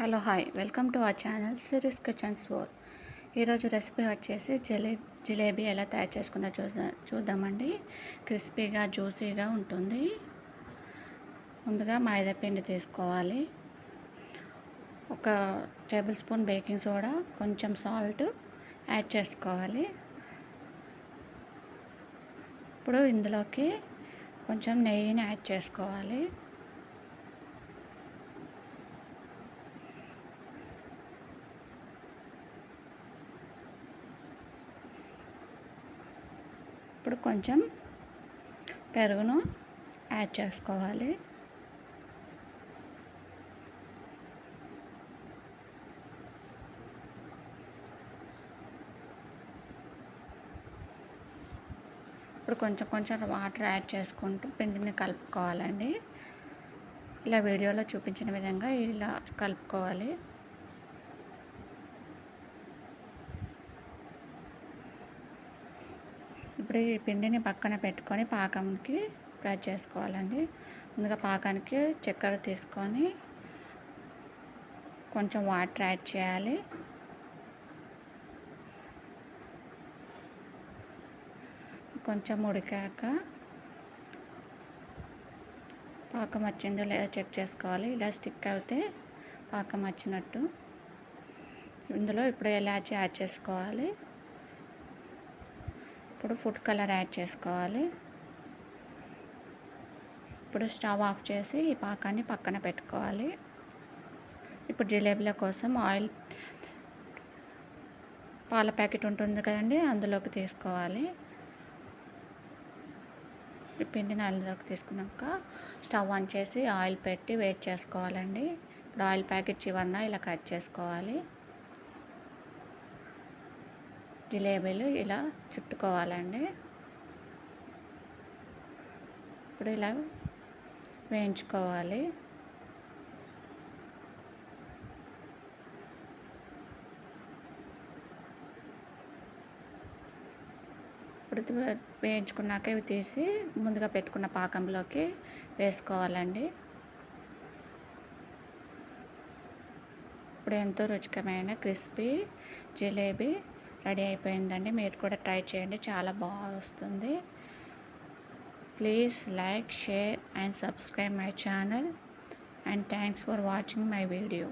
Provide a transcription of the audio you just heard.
Hello hi. Welcome to our channel series kitchens wore. ఈరోజు recipe వచ్చేసి జిలే జిలేబీ ఎలా తయారు చేసుకుందో చూద్దా చూద్దామండి. క్రిస్పీగా జ్యూసీగా ఉంటుంది. ముందుగా మైదా పిండి తీసుకోవాలి. ఒక టేబుల్ స్పూన్ బేకింగ్ సోడా కొంచెం సాల్ట్ యాడ్ చేసుకోవాలి. ఇప్పుడు ఇందులోకి కొంచెం నెయ్యిని యాడ్ చేసుకోవాలి. ఇప్పుడు కొంచెం పెరుగును యాడ్ చేసుకోవాలి. ఇప్పుడు కొంచెం కొంచెం వాటర్ యాడ్ చేసుకుంటూ పిండిని కలుపుకోవాలండి. ఇలా వీడియోలో చూపించిన విధంగా ఇలా కలుపుకోవాలి. ఇప్పుడు ఈ పిండిని పక్కన పెట్టుకొని పాకంకి ఫ్రై చేసుకోవాలండి. ముందుగా పాకానికి చక్కెర తీసుకొని కొంచెం వాటర్ యాడ్ చేయాలి. కొంచెం ఉడికాక పాకం వచ్చిందో లేదో చెక్ చేసుకోవాలి. ఇలా స్టిక్ అయితే పాకం వచ్చినట్టు. ఇందులో ఇప్పుడు ఎలాచి యాడ్ చేసుకోవాలి. ఇప్పుడు ఫుడ్ కలర్ యాడ్ చేసుకోవాలి. ఇప్పుడు స్టవ్ ఆఫ్ చేసి ఈ పాకాన్ని పక్కన పెట్టుకోవాలి. ఇప్పుడు జిలేబీల కోసం ఆయిల్ పాల ప్యాకెట్ ఉంటుంది కదండి అందులోకి తీసుకోవాలి. ఈ పిండిని అందులోకి తీసుకున్నాక స్టవ్ ఆన్ చేసి ఆయిల్ పెట్టి వెయిట్ చేసుకోవాలండి. ఇప్పుడు ఆయిల్ ప్యాకెట్ చివరిన ఇలా కట్ చేసుకోవాలి. జిలేబీలు ఇలా చుట్టుకోవాలండి. ఇప్పుడు ఇలా వేయించుకోవాలి. ఇప్పుడు వేయించుకున్నాక ఇవి తీసి ముందుగా పెట్టుకున్న పాకంలోకి వేసుకోవాలండి. ఇప్పుడు ఎంతో రుచికరమైన క్రిస్పీ జిలేబీ రెడీ అయిపోయిందండి. మీరు కూడా ట్రై చేయండి. చాలా బాగా వస్తుంది. Please like share and subscribe my channel. And thanks for watching my video.